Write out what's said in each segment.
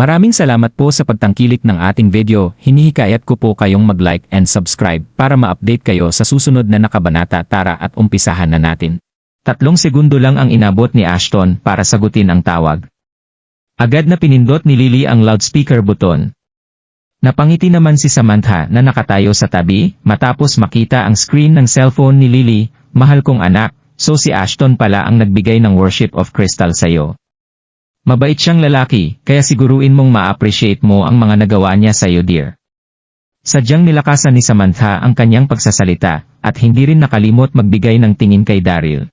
Maraming salamat po sa pagtangkilik ng ating video. Hinihikayat ko po kayong mag-like and subscribe para ma-update kayo sa susunod na nakabanata tara at umpisahan na natin. Tatlong segundo lang ang inabot ni Ashton para sagutin ang tawag. Agad na pinindot ni Lily ang loudspeaker button. Napangiti naman si Samantha na nakatayo sa tabi matapos makita ang screen ng cellphone ni Lily, mahal kong anak, so si Ashton pala ang nagbigay ng worship of crystal sa'yo. Mabait siyang lalaki, kaya siguruin mong ma-appreciate mo ang mga nagawa niya sa'yo dear. Sadyang nilakasan ni Samantha ang kanyang pagsasalita, at hindi rin nakalimot magbigay ng tingin kay Daryl.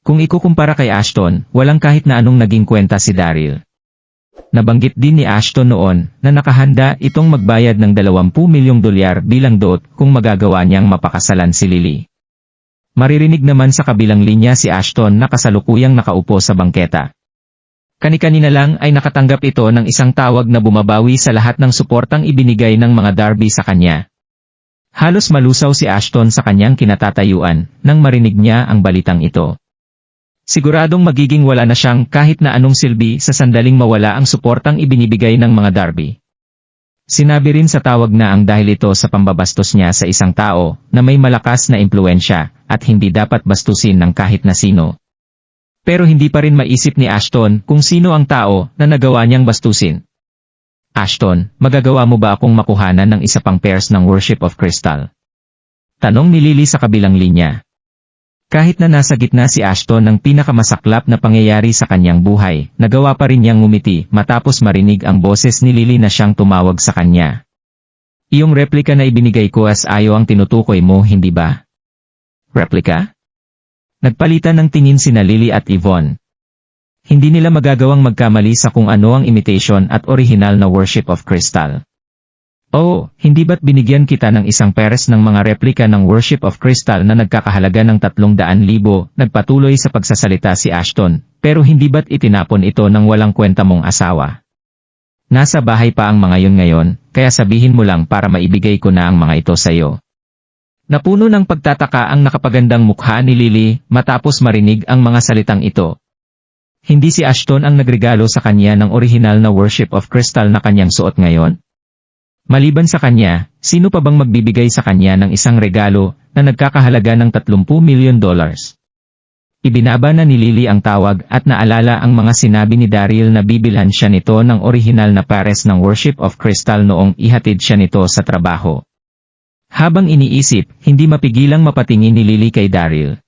Kung ikukumpara kay Ashton, walang kahit na anong naging kwenta si Daryl. Nabanggit din ni Ashton noon na nakahanda itong magbayad ng 20 milyong dolyar bilang doot kung magagawa niyang mapakasalan si Lily. Maririnig naman sa kabilang linya si Ashton na kasalukuyang nakaupo sa bangketa. Kani-kanina lang ay nakatanggap ito ng isang tawag na bumabawi sa lahat ng suportang ibinigay ng mga Darby sa kanya. Halos malusaw si Ashton sa kanyang kinatatayuan nang marinig niya ang balitang ito. Siguradong magiging wala na siyang kahit na anong silbi sa sandaling mawala ang suportang ibinibigay ng mga Darby. Sinabi rin sa tawag na ang dahil ito sa pambabastos niya sa isang tao na may malakas na impluensya at hindi dapat bastusin ng kahit na sino. Pero hindi pa rin maisip ni Ashton kung sino ang tao na nagawa niyang bastusin. Ashton, magagawa mo ba akong makuhanan ng isa pang pairs ng Worship of Crystal? Tanong ni Lily sa kabilang linya. Kahit na nasa gitna si Ashton ng pinakamasaklap na pangyayari sa kanyang buhay, nagawa pa rin niyang ngumiti matapos marinig ang boses ni Lily na siyang tumawag sa kanya. Iyong replika na ibinigay ko as ayo ang tinutukoy mo, hindi ba? Replika? Nagpalitan ng tingin sina Lily at Yvonne. Hindi nila magagawang magkamali sa kung ano ang imitation at original na worship of crystal. Oo, hindi ba't binigyan kita ng isang peres ng mga replika ng Worship of Crystal na nagkakahalaga ng 300,000, nagpatuloy sa pagsasalita si Ashton, pero hindi ba't itinapon ito ng walang kwenta mong asawa? Nasa bahay pa ang mga yun ngayon, kaya sabihin mo lang para maibigay ko na ang mga ito sa'yo. Napuno ng pagtataka ang nakapagandang mukha ni Lily matapos marinig ang mga salitang ito. Hindi si Ashton ang nagregalo sa kanya ng original na Worship of Crystal na kanyang suot ngayon? Maliban sa kanya, sino pa bang magbibigay sa kanya ng isang regalo na nagkakahalaga ng 30 milyon dollars? Ibinaba na ni Lily ang tawag at naalala ang mga sinabi ni Daryl na bibilhan siya nito ng original na pares ng Worship of Crystal noong ihatid siya nito sa trabaho. Habang iniisip, hindi mapigilang mapatingin ni Lily kay Daryl.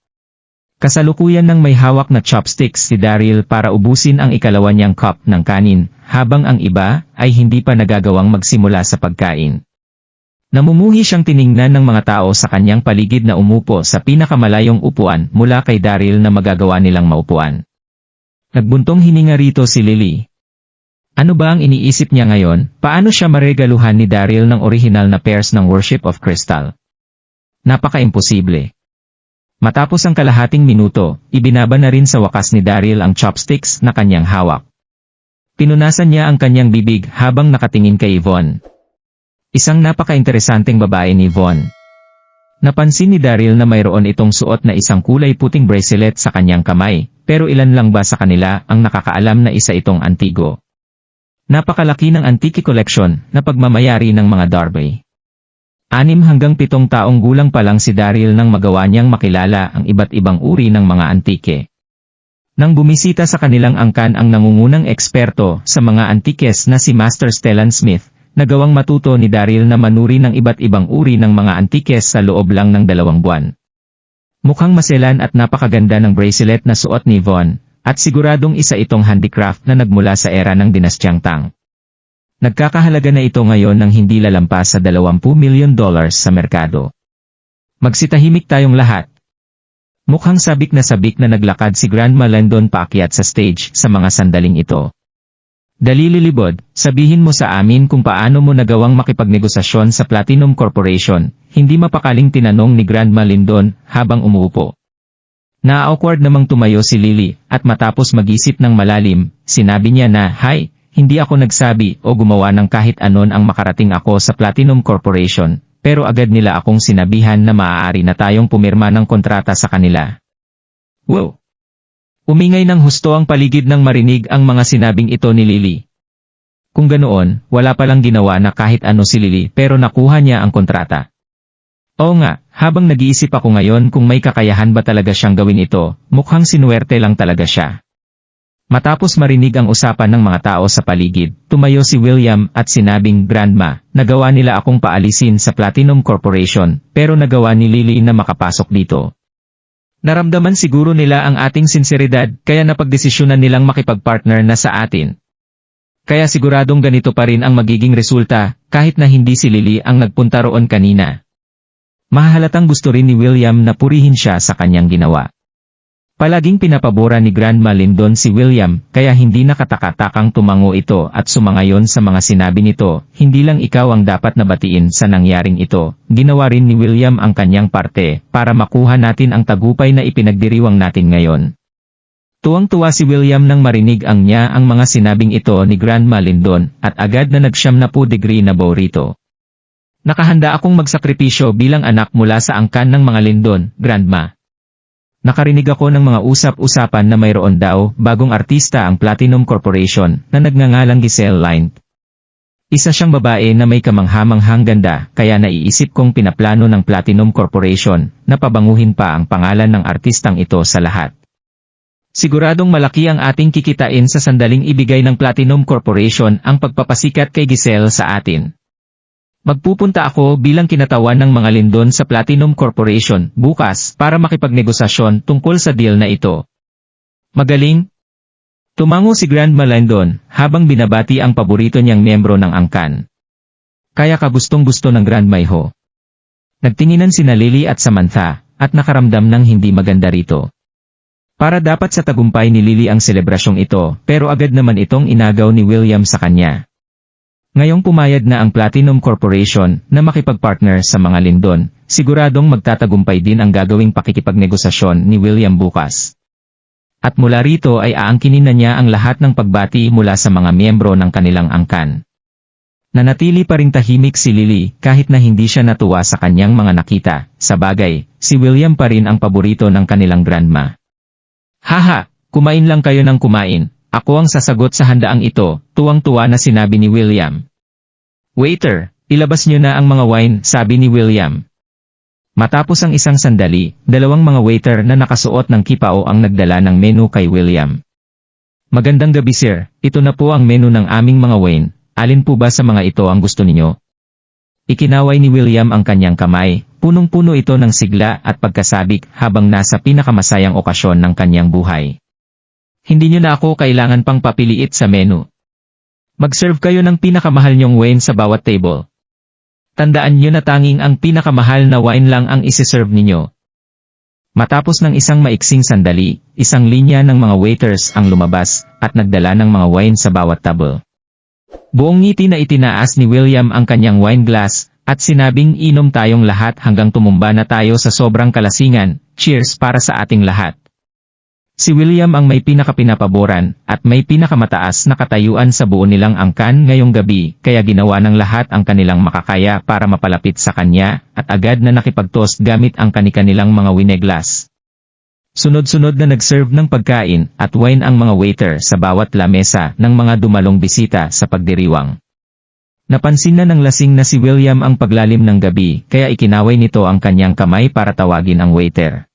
Kasalukuyan ng may hawak na chopsticks si Daryl para ubusin ang ikalawa niyang cup ng kanin, habang ang iba ay hindi pa nagagawang magsimula sa pagkain. Namumuhi siyang tiningnan ng mga tao sa kanyang paligid na umupo sa pinakamalayong upuan mula kay Daryl na magagawa nilang maupuan. Nagbuntong hininga rito si Lily. Ano ba ang iniisip niya ngayon? Paano siya maregaluhan ni Daryl ng original na pairs ng Worship of Crystal? Napaka-imposible. Matapos ang kalahating minuto, ibinaba na rin sa wakas ni Daryl ang chopsticks na kanyang hawak. Pinunasan niya ang kanyang bibig habang nakatingin kay Yvonne. Isang napaka-interesanteng babae ni Yvonne. Napansin ni Daryl na mayroon itong suot na isang kulay puting bracelet sa kanyang kamay, pero ilan lang ba sa kanila ang nakakaalam na isa itong antigo. Napakalaki ng antique collection na pagmamayari ng mga Darby. Anim hanggang pitong taong gulang pa lang si Daryl nang magawa niyang makilala ang iba't ibang uri ng mga antike. Nang bumisita sa kanilang angkan ang nangungunang eksperto sa mga antikes na si Master Stellan Smith, nagawang matuto ni Daryl na manuri ng iba't ibang uri ng mga antikes sa loob lang ng dalawang buwan. Mukhang maselan at napakaganda ng bracelet na suot ni Von, at siguradong isa itong handicraft na nagmula sa era ng dinastyang Tang. Nagkakahalaga na ito ngayon ng hindi lalampas sa 20 milyon dollars sa merkado. Magsitahimik tayong lahat. Mukhang sabik na sabik na naglakad si Grandma Landon paakyat sa stage sa mga sandaling ito. Dalililibod, sabihin mo sa amin kung paano mo nagawang makipagnegosasyon sa Platinum Corporation, hindi mapakaling tinanong ni Grandma Lindon habang umuupo. Na-awkward namang tumayo si Lily, at matapos mag-isip ng malalim, sinabi niya na, Hi, hindi ako nagsabi o gumawa ng kahit anon ang makarating ako sa Platinum Corporation, pero agad nila akong sinabihan na maaari na tayong pumirma ng kontrata sa kanila. Wow! Umingay ng husto ang paligid ng marinig ang mga sinabing ito ni Lily. Kung ganoon, wala palang ginawa na kahit ano si Lily pero nakuha niya ang kontrata. Oo nga, habang nag-iisip ako ngayon kung may kakayahan ba talaga siyang gawin ito, mukhang sinuwerte lang talaga siya. Matapos marinig ang usapan ng mga tao sa paligid, tumayo si William at sinabing, Grandma, nagawa nila akong paalisin sa Platinum Corporation, pero nagawa ni Lily na makapasok dito. Naramdaman siguro nila ang ating sinseridad, kaya napagdesisyonan nilang makipagpartner na sa atin. Kaya siguradong ganito pa rin ang magiging resulta, kahit na hindi si Lily ang nagpunta roon kanina. Mahahalatang gusto rin ni William na purihin siya sa kanyang ginawa. Palaging pinapabora ni Grandma Lindon si William, kaya hindi nakatakatakang tumango ito at sumangayon sa mga sinabi nito, hindi lang ikaw ang dapat nabatiin sa nangyaring ito, ginawa rin ni William ang kanyang parte, para makuha natin ang tagupay na ipinagdiriwang natin ngayon. Tuwang-tuwa si William nang marinig ang niya ang mga sinabing ito ni Grandma Lindon, at agad na nagsyam na po degree na bow rito. Nakahanda akong magsakripisyo bilang anak mula sa angkan ng mga Lindon, Grandma. Nakarinig ako ng mga usap-usapan na mayroon daw bagong artista ang Platinum Corporation na nagngangalang Giselle Line. Isa siyang babae na may kamanghamanghang ganda kaya naiisip kong pinaplano ng Platinum Corporation na pabanguhin pa ang pangalan ng artistang ito sa lahat. Siguradong malaki ang ating kikitain sa sandaling ibigay ng Platinum Corporation ang pagpapasikat kay Giselle sa atin. Magpupunta ako bilang kinatawan ng mga lindon sa Platinum Corporation bukas para makipagnegosasyon tungkol sa deal na ito. Magaling? Tumango si Grandma Lindon habang binabati ang paborito niyang miyembro ng angkan. Kaya ka gustong gusto ng Grandma Iho. Nagtinginan sina Lily at Samantha at nakaramdam ng hindi maganda rito. Para dapat sa tagumpay ni Lily ang selebrasyong ito pero agad naman itong inagaw ni William sa kanya. Ngayong pumayag na ang Platinum Corporation na makipagpartner sa mga lindon, siguradong magtatagumpay din ang gagawing pakikipagnegosasyon ni William bukas. At mula rito ay aangkinin na niya ang lahat ng pagbati mula sa mga miyembro ng kanilang angkan. Nanatili pa rin tahimik si Lily kahit na hindi siya natuwa sa kanyang mga nakita, sa bagay, si William pa rin ang paborito ng kanilang grandma. Haha, kumain lang kayo ng kumain, ako ang sasagot sa handaang ito, tuwang-tuwa na sinabi ni William. Waiter, ilabas niyo na ang mga wine, sabi ni William. Matapos ang isang sandali, dalawang mga waiter na nakasuot ng kipao ang nagdala ng menu kay William. Magandang gabi sir, ito na po ang menu ng aming mga wine, alin po ba sa mga ito ang gusto ninyo? Ikinaway ni William ang kanyang kamay, punong-puno ito ng sigla at pagkasabik habang nasa pinakamasayang okasyon ng kanyang buhay. Hindi nyo na ako kailangan pang papiliit sa menu. Mag-serve kayo ng pinakamahal nyong wine sa bawat table. Tandaan nyo na tanging ang pinakamahal na wine lang ang isi-serve ninyo. Matapos ng isang maiksing sandali, isang linya ng mga waiters ang lumabas at nagdala ng mga wine sa bawat table. Buong ngiti na itinaas ni William ang kanyang wine glass at sinabing inom tayong lahat hanggang tumumba na tayo sa sobrang kalasingan, cheers para sa ating lahat. Si William ang may pinakapinapaboran at may pinakamataas na katayuan sa buo nilang angkan ngayong gabi kaya ginawa ng lahat ang kanilang makakaya para mapalapit sa kanya at agad na nakipagtos gamit ang kanikanilang mga wineglas. Sunod-sunod na nag-serve ng pagkain at wine ang mga waiter sa bawat lamesa ng mga dumalong bisita sa pagdiriwang. Napansin na ng lasing na si William ang paglalim ng gabi kaya ikinaway nito ang kanyang kamay para tawagin ang waiter.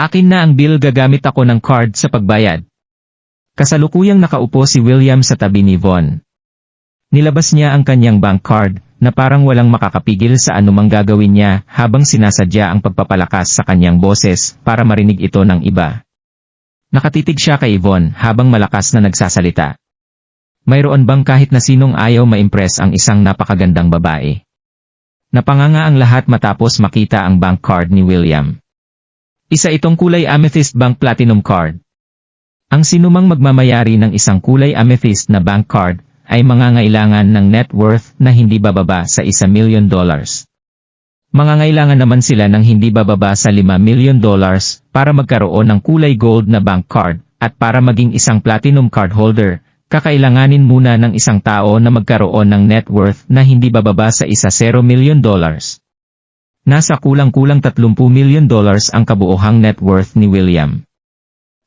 Akin na ang bill gagamit ako ng card sa pagbayad. Kasalukuyang nakaupo si William sa tabi ni Von. Nilabas niya ang kanyang bank card, na parang walang makakapigil sa anumang gagawin niya habang sinasadya ang pagpapalakas sa kanyang boses para marinig ito ng iba. Nakatitig siya kay Yvonne habang malakas na nagsasalita. Mayroon bang kahit na sinong ayaw ma-impress ang isang napakagandang babae? Napanganga ang lahat matapos makita ang bank card ni William. Isa itong kulay Amethyst Bank Platinum Card. Ang sinumang magmamayari ng isang kulay amethyst na bank card ay mangangailangan ng net worth na hindi bababa sa 1 million dollars. Mangangailangan naman sila ng hindi bababa sa 5 million dollars para magkaroon ng kulay gold na bank card at para maging isang platinum card holder, kakailanganin muna ng isang tao na magkaroon ng net worth na hindi bababa sa 1 0 million dollars. Nasa kulang-kulang 30 million dollars ang kabuohang net worth ni William.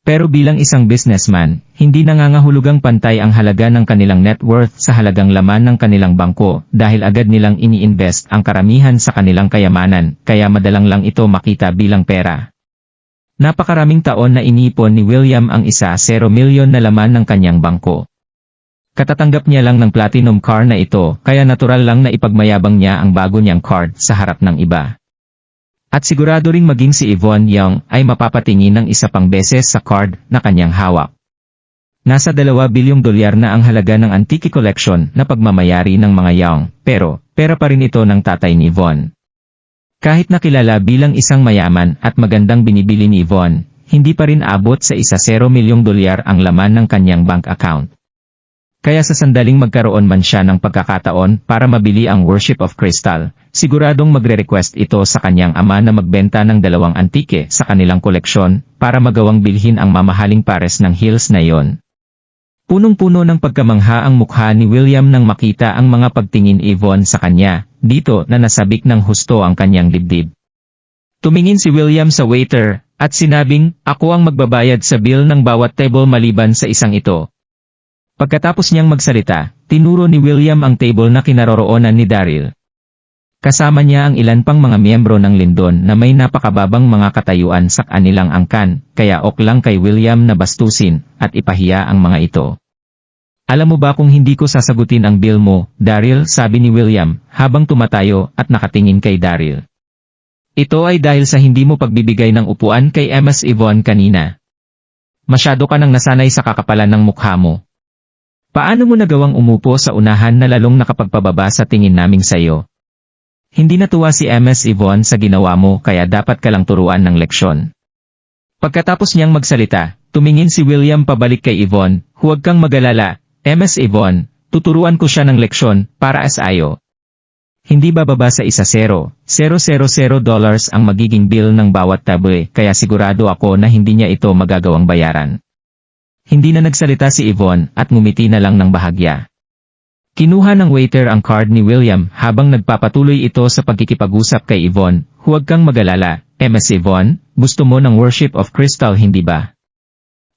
Pero bilang isang businessman, hindi nangangahulugang pantay ang halaga ng kanilang net worth sa halagang laman ng kanilang bangko dahil agad nilang ini-invest ang karamihan sa kanilang kayamanan, kaya madalang lang ito makita bilang pera. Napakaraming taon na inipon ni William ang isa 0 milyon na laman ng kanyang bangko. Katatanggap niya lang ng platinum car na ito, kaya natural lang na ipagmayabang niya ang bago niyang card sa harap ng iba. At sigurado ring maging si Yvonne Young ay mapapatingin ng isa pang beses sa card na kanyang hawak. Nasa 2 bilyong dolyar na ang halaga ng antique collection na pagmamayari ng mga Young, pero, pera pa rin ito ng tatay ni Yvonne. Kahit nakilala bilang isang mayaman at magandang binibili ni Yvonne, hindi pa rin abot sa isa 0 milyong dolyar ang laman ng kanyang bank account. Kaya sa sandaling magkaroon man siya ng pagkakataon para mabili ang Worship of Crystal, siguradong magre-request ito sa kanyang ama na magbenta ng dalawang antike sa kanilang koleksyon para magawang bilhin ang mamahaling pares ng heels na iyon. Punong-puno ng pagkamangha ang mukha ni William nang makita ang mga pagtingin Yvonne sa kanya, dito na nasabik ng husto ang kanyang dibdib. Tumingin si William sa waiter, at sinabing, ako ang magbabayad sa bill ng bawat table maliban sa isang ito. Pagkatapos niyang magsalita, tinuro ni William ang table na kinaroroonan ni Daryl. Kasama niya ang ilan pang mga miyembro ng lindon na may napakababang mga katayuan sa kanilang angkan, kaya ok lang kay William na bastusin at ipahiya ang mga ito. Alam mo ba kung hindi ko sasagutin ang bill mo, Daryl, sabi ni William, habang tumatayo at nakatingin kay Daryl. Ito ay dahil sa hindi mo pagbibigay ng upuan kay Emma's Yvonne kanina. Masyado ka nang nasanay sa kakapalan ng mukha mo. Paano mo nagawang umupo sa unahan na lalong nakapagpababa sa tingin naming sayo? Hindi natuwa si MS Yvonne sa ginawa mo kaya dapat ka lang turuan ng leksyon. Pagkatapos niyang magsalita, tumingin si William pabalik kay Yvonne, huwag kang magalala, MS Yvonne, tuturuan ko siya ng leksyon, para as ayo. Hindi bababa sa isa zero, 000 dollars ang magiging bill ng bawat taboy kaya sigurado ako na hindi niya ito magagawang bayaran. Hindi na nagsalita si Yvonne at ngumiti na lang ng bahagya. Kinuha ng waiter ang card ni William habang nagpapatuloy ito sa pagkikipag-usap kay Yvonne, huwag kang magalala, MS Yvonne, gusto mo ng Worship of Crystal hindi ba?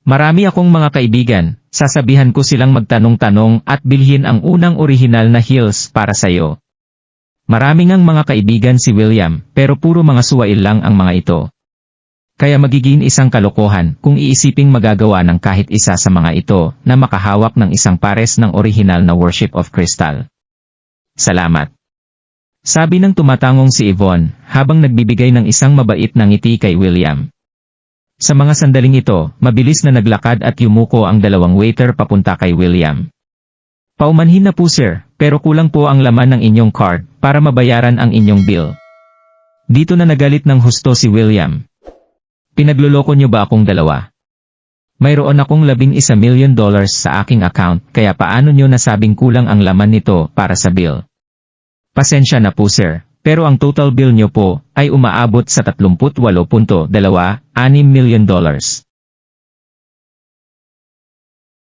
Marami akong mga kaibigan, sasabihan ko silang magtanong-tanong at bilhin ang unang orihinal na heels para sayo. Maraming ang mga kaibigan si William, pero puro mga suwail lang ang mga ito. Kaya magiging isang kalokohan kung iisiping magagawa ng kahit isa sa mga ito na makahawak ng isang pares ng orihinal na Worship of Crystal. Salamat. Sabi ng tumatangong si Yvonne habang nagbibigay ng isang mabait na ngiti kay William. Sa mga sandaling ito, mabilis na naglakad at yumuko ang dalawang waiter papunta kay William. Paumanhin na po sir, pero kulang po ang laman ng inyong card para mabayaran ang inyong bill. Dito na nagalit ng husto si William. Pinagluloko niyo ba akong dalawa? Mayroon akong labing isa million dollars sa aking account kaya paano niyo nasabing kulang ang laman nito para sa bill? Pasensya na po sir, pero ang total bill niyo po ay umaabot sa 38.26 million dollars.